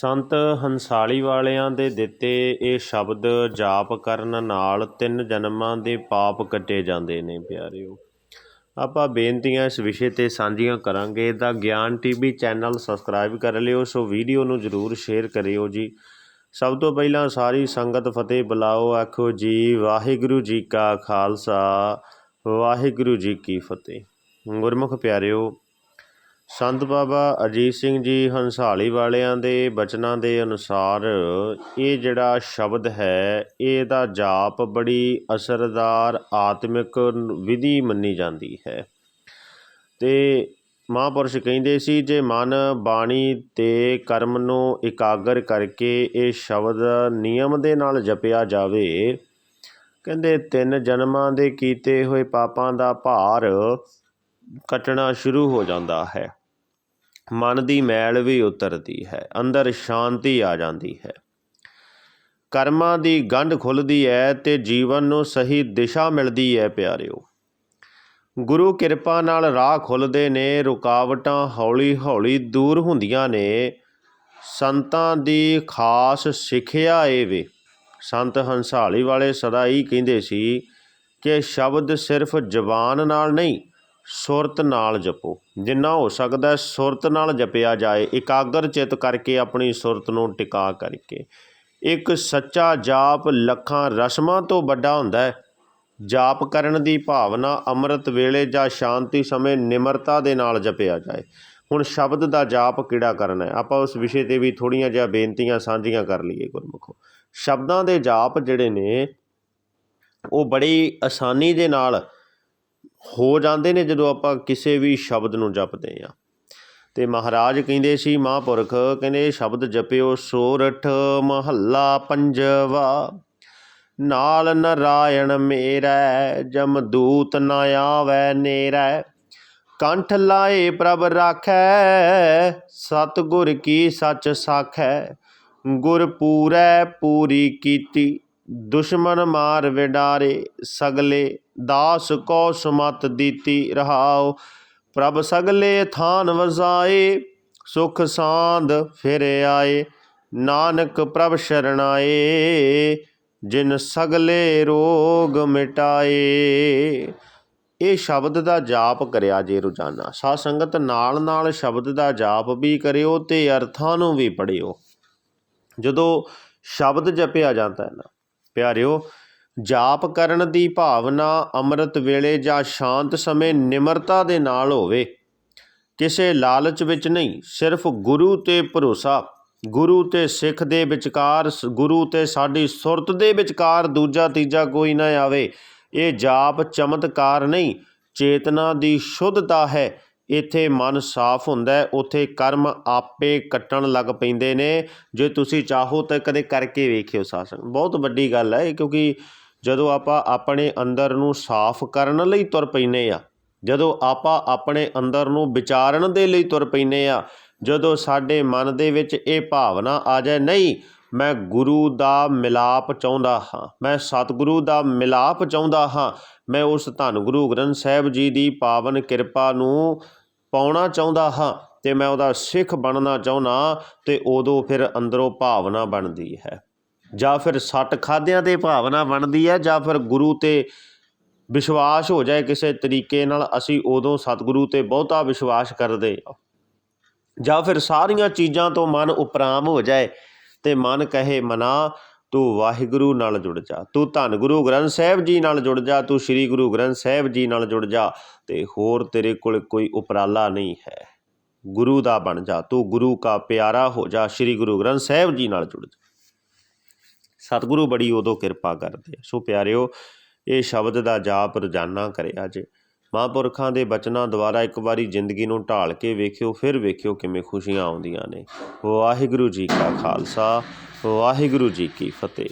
ਸੰਤ ਹੰਸਾਲੀ ਵਾਲਿਆਂ ਦੇ ਦਿੱਤੇ ਇਹ ਸ਼ਬਦ ਜਾਪ ਕਰਨ ਨਾਲ ਤਿੰਨ ਜਨਮਾਂ ਦੇ ਪਾਪ ਕੱਟੇ ਜਾਂਦੇ ਨੇ ਪਿਆਰਿਓ। ਆਪਾਂ ਬੇਨਤੀਆਂ ਇਸ ਵਿਸ਼ੇ ਤੇ ਸਾਂਝੀਆਂ ਕਰਾਂਗੇ। ਦਾ ਗਿਆਨ ਟੀਵੀ ਚੈਨਲ ਸਬਸਕ੍ਰਾਈਬ ਕਰ ਲਿਓ, ਸੋ ਵੀਡੀਓ ਨੂੰ ਜਰੂਰ ਸ਼ੇਅਰ ਕਰਿਓ ਜੀ। ਸਭ ਤੋਂ ਪਹਿਲਾਂ ਸਾਰੀ ਸੰਗਤ ਫਤਿਹ ਬੁਲਾਓ, ਆਖੋ ਜੀ, ਵਾਹਿਗੁਰੂ ਜੀ ਕਾ ਖਾਲਸਾ, ਵਾਹਿਗੁਰੂ ਜੀ ਕੀ ਫਤਿਹ। ਗੁਰਮੁਖ ਪਿਆਰਿਓ ਸੰਤ ਬਾਬਾ ਅਜੀਤ ਸਿੰਘ ਜੀ ਹੰਸਾਲੀ ਵਾਲਿਆਂ ਦੇ ਬਚਨਾਂ ਦੇ ਅਨੁਸਾਰ ਇਹ ਜਿਹੜਾ ਸ਼ਬਦ ਹੈ, ਇਹਦਾ ਜਾਪ ਬੜੀ ਅਸਰਦਾਰ ਆਤਮਿਕ ਵਿਧੀ ਮੰਨੀ ਜਾਂਦੀ ਹੈ। ਤੇ ਮਹਾਂਪੁਰਸ਼ ਕਹਿੰਦੇ ਸੀ, ਜੇ ਮਨ ਬਾਣੀ ਤੇ ਕਰਮ ਨੂੰ ਇਕਾਗਰ ਕਰਕੇ ਇਹ ਸ਼ਬਦ ਨਿਯਮ ਦੇ ਨਾਲ ਜਪਿਆ ਜਾਵੇ, ਕਹਿੰਦੇ ਤਿੰਨ ਜਨਮਾਂ ਦੇ ਕੀਤੇ ਹੋਏ ਪਾਪਾਂ ਦਾ ਭਾਰ ਕੱਟਣਾ ਸ਼ੁਰੂ ਹੋ ਜਾਂਦਾ ਹੈ। ਮਨ ਦੀ ਮੈਲ ਵੀ ਉਤਰਦੀ ਹੈ, ਅੰਦਰ ਸ਼ਾਂਤੀ ਆ ਜਾਂਦੀ ਹੈ। ਕਰਮਾਂ ਦੀ ਗੰਢ ਖੁੱਲਦੀ ਹੈ ਤੇ ਜੀਵਨ ਨੂੰ ਸਹੀ ਦਿਸ਼ਾ ਮਿਲਦੀ ਹੈ ਪਿਆਰਿਓ। ਗੁਰੂ ਕਿਰਪਾ ਨਾਲ ਰਾਹ ਖੁੱਲਦੇ ਨੇ, ਰੁਕਾਵਟਾਂ ਹੌਲੀ-ਹੌਲੀ ਦੂਰ ਹੁੰਦੀਆਂ ਨੇ। ਸੰਤਾਂ ਦੀ ਖਾਸ ਸਿੱਖਿਆ ਇਹ ਵੇ। ਸੰਤ ਹੰਸਾਲੀ ਵਾਲੇ ਸਦਾ ਹੀ ਕਹਿੰਦੇ ਸੀ ਕਿ ਸ਼ਬਦ ਸਿਰਫ ਜ਼ਬਾਨ ਨਾਲ ਨਹੀਂ ਸੁਰਤ ਨਾਲ ਜਪੋ। ਜਿੰਨਾ ਹੋ ਸਕਦਾ ਸੁਰਤ ਨਾਲ ਜਪਿਆ ਜਾਏ। ਇਕਾਗਰ ਚਿਤ ਕਰਕੇ ਆਪਣੀ ਸੁਰਤ ਨੂੰ ਟਿਕਾ ਕਰਕੇ। ਇੱਕ ਸੱਚਾ ਜਾਪ ਲੱਖਾਂ ਰਸਮਾਂ ਤੋਂ ਵੱਡਾ ਹੁੰਦਾ ਹੈ। ਜਾਪ ਕਰਨ ਦੀ ਭਾਵਨਾ ਅੰਮ੍ਰਿਤ ਵੇਲੇ ਜਾਂ ਸ਼ਾਂਤੀ ਸਮੇਂ ਨਿਮਰਤਾ ਦੇ ਨਾਲ ਜਪਿਆ ਜਾਏ। ਹੁਣ ਸ਼ਬਦ ਦਾ ਜਾਪ ਕਿਹੜਾ ਕਰਨਾ ਹੈ? ਆਪਾਂ ਉਸ ਵਿਸ਼ੇ ਤੇ ਵੀ ਥੋੜੀਆਂ ਜਿਹਾ ਬੇਨਤੀਆਂ ਸਾਂਝੀਆਂ ਕਰ ਲਈਏ ਗੁਰਮੁਖੋ। ਸ਼ਬਦਾਂ ਦੇ ਜਾਪ ਜਿਹੜੇ ਨੇ, ਉਹ ਬੜੀ ਆਸਾਨੀ ਦੇ ਨਾਲ ਹੋ ਜਾਂਦੇ ਨੇ ਜਦੋਂ ਆਪਾਂ ਕਿਸੇ ਵੀ ਸ਼ਬਦ ਨੂੰ ਜਪਦੇ ਆ ਤੇ ਮਹਾਰਾਜ ਕਹਿੰਦੇ ਸੀ ਮਹਾਂਪੁਰਖ, ਕਹਿੰਦੇ ਸ਼ਬਦ ਜਪਿਓ ਸੋਰਠ ਮਹੱਲਾ ਪੰਜਵਾ, ਨਾਲ ਨਰਾਇਣ ਮੇਰਾ ਜਮਦੂਤ ਨਾ ਆਵੈ ਨੇਰੈ, ਕੰਠ ਲਾਏ ਪ੍ਰਭ ਰਾਖੈ, ਸਤਿਗੁਰ ਕੀ ਸੱਚ ਸਾਖੈ, ਗੁਰ ਪੂਰੈ ਪੂਰੀ ਕੀਤੀ ਦੁਸ਼ਮਨ ਮਾਰ ਵਿਡਾਰੇ, ਸਗਲੇ ਦਾਸ ਕੋ ਸੁਮਤ ਦੀਤੀ ਰਹਾਉ। ਪ੍ਰਭ ਸਗਲੇ ਥਾਨ ਵਸਾਏ, ਸੁਖ ਸਾਂਦ ਫਿਰ ਆਏ। ਨਾਨਕ ਪ੍ਰਭ ਸ਼ਰਣਾਏ, ਜਿਨ ਸਗਲੇ ਰੋਗ ਮਿਟਾਏ। ਇਹ ਸ਼ਬਦ ਦਾ ਜਾਪ ਕਰਿਆ ਜੇ ਰੋਜ਼ਾਨਾ। ਸਾਧ ਸੰਗਤ ਨਾਲ ਨਾਲ ਸ਼ਬਦ ਦਾ ਜਾਪ ਵੀ ਕਰਿਓ ਤੇ ਅਰਥਾਂ ਨੂੰ ਵੀ ਪੜਿਓ ਜਦੋਂ ਸ਼ਬਦ ਜਪਿਆ ਜਾਂਦਾ ਹੈ ਨਾ ਪਿਆਰਿਓ, ਜਾਪ ਕਰਨ ਦੀ ਭਾਵਨਾ ਅੰਮ੍ਰਿਤ ਵੇਲੇ ਜਾਂ ਸ਼ਾਂਤ ਸਮੇਂ ਨਿਮਰਤਾ ਦੇ ਨਾਲ ਹੋਵੇ। ਕਿਸੇ ਲਾਲਚ ਵਿੱਚ ਨਹੀਂ, ਸਿਰਫ ਗੁਰੂ ਤੇ ਭਰੋਸਾ। ਗੁਰੂ ਤੇ ਸਿੱਖ ਦੇ ਵਿਚਕਾਰ ਗੁਰੂ ਤੇ ਸਾਡੀ ਸੁਰਤ ਦੇ ਵਿਚਕਾਰ ਦੂਜਾ ਤੀਜਾ ਕੋਈ ਨਾ ਆਵੇ। ਇਹ ਜਾਪ ਚਮਤਕਾਰ ਨਹੀਂ, ਚੇਤਨਾ ਦੀ ਸ਼ੁੱਧਤਾ ਹੈ। ਇੱਥੇ ਮਨ ਸਾਫ਼ ਹੁੰਦਾ ਉੱਥੇ ਕਰਮ ਆਪੇ ਕੱਟਣ ਲੱਗ ਪੈਂਦੇ ਨੇ। ਜੇ ਤੁਸੀਂ ਚਾਹੋ ਤਾਂ ਕਦੇ ਕਰਕੇ ਵੇਖਿਓ ਸਾਸਨ ਬਹੁਤ ਵੱਡੀ ਗੱਲ ਹੈ ਕਿਉਂਕਿ ਜਦੋਂ ਆਪਾਂ ਆਪਣੇ ਅੰਦਰ ਨੂੰ ਸਾਫ਼ ਕਰਨ ਲਈ ਤੁਰ ਪੈਨੇ ਆ ਜਦੋਂ ਆਪਾਂ ਆਪਣੇ ਅੰਦਰ ਨੂੰ ਵਿਚਾਰਨ ਦੇ ਲਈ ਤੁਰ ਪੈਨੇ ਆ ਜਦੋਂ ਸਾਡੇ ਮਨ ਦੇ ਵਿੱਚ ਇਹ ਭਾਵਨਾ ਆ ਜਾਏ, ਨਹੀਂ, ਮੈਂ ਗੁਰੂ ਦਾ ਮਿਲਾਪ ਚਾਹੁੰਦਾ ਹਾਂ, ਮੈਂ ਸਤਿਗੁਰੂ ਦਾ ਮਿਲਾਪ ਚਾਹੁੰਦਾ ਹਾਂ, ਮੈਂ ਉਸ ਧੰਨ ਗੁਰੂ ਗ੍ਰੰਥ ਸਾਹਿਬ ਜੀ ਦੀ ਪਾਵਨ ਕਿਰਪਾ ਨੂੰ ਪਾਉਣਾ ਚਾਹੁੰਦਾ ਹਾਂ ਤੇ ਮੈਂ ਉਹਦਾ ਸਿੱਖ ਬਣਨਾ ਚਾਹੁੰਦਾ ਤੇ ਉਦੋਂ ਫਿਰ ਅੰਦਰੋਂ ਭਾਵਨਾ ਬਣਦੀ ਹੈ। ਜਾਂ ਫਿਰ ਸੱਟ ਖਾਦਿਆਂ ਤੇ ਭਾਵਨਾ ਬਣਦੀ ਹੈ ਜਾਂ ਫਿਰ ਗੁਰੂ ਤੇ ਵਿਸ਼ਵਾਸ ਹੋ ਜਾਏ ਕਿਸੇ ਤਰੀਕੇ ਨਾਲ ਅਸੀਂ ਉਦੋਂ ਸਤਿਗੁਰੂ ਤੇ ਬਹੁਤਾ ਵਿਸ਼ਵਾਸ ਕਰਦੇ ਹਾਂ। ਜਾਂ ਫਿਰ ਸਾਰੀਆਂ ਚੀਜ਼ਾਂ ਤੋਂ ਮਨ ਉਪਰਾਮ ਹੋ ਜਾਏ ਤੇ ਮਨ ਕਹੇ ਮਨਾ ਤੂੰ ਵਾਹਿਗੁਰੂ ਨਾਲ ਜੁੜ ਜਾ। ਤੂੰ ਧੰਨ ਗੁਰੂ ਗ੍ਰੰਥ ਸਾਹਿਬ ਜੀ ਨਾਲ ਜੁੜ ਜਾ, ਤੂੰ ਸ੍ਰੀ ਗੁਰੂ ਗ੍ਰੰਥ ਸਾਹਿਬ ਜੀ ਨਾਲ ਜੁੜ ਜਾ ਤੇ ਹੋਰ ਤੇਰੇ ਕੋਲ ਕੋਈ ਉਪਰਾਲਾ ਨਹੀਂ ਹੈ। ਗੁਰੂ ਦਾ ਬਣ ਜਾ, ਤੂੰ ਗੁਰੂ ਕਾ ਪਿਆਰਾ ਹੋ ਜਾ, ਸ੍ਰੀ ਗੁਰੂ ਗ੍ਰੰਥ ਸਾਹਿਬ ਜੀ ਨਾਲ ਜੁੜ ਜਾ। ਸਤਿਗੁਰੂ ਬੜੀ ਉਦੋਂ ਕਿਰਪਾ ਕਰਦੇ ਸੋ ਪਿਆਰਿਓ, ਇਹ ਸ਼ਬਦ ਦਾ ਜਾਪ ਰੋਜ਼ਾਨਾ ਕਰਿਆ ਜੇ। ਮਹਾਂਪੁਰਖਾਂ ਦੇ ਬਚਨਾਂ ਦੁਆਰਾ ਇੱਕ ਵਾਰੀ ਜ਼ਿੰਦਗੀ ਨੂੰ ਢਾਲ ਕੇ ਵੇਖਿਓ, ਫਿਰ ਵੇਖਿਓ ਕਿਵੇਂ ਖੁਸ਼ੀਆਂ ਆਉਂਦੀਆਂ ਨੇ। ਵਾਹਿਗੁਰੂ ਜੀ ਕਾ ਖਾਲਸਾ, ਵਾਹਿਗੁਰੂ ਜੀ ਕੀ ਫਤਿਹ।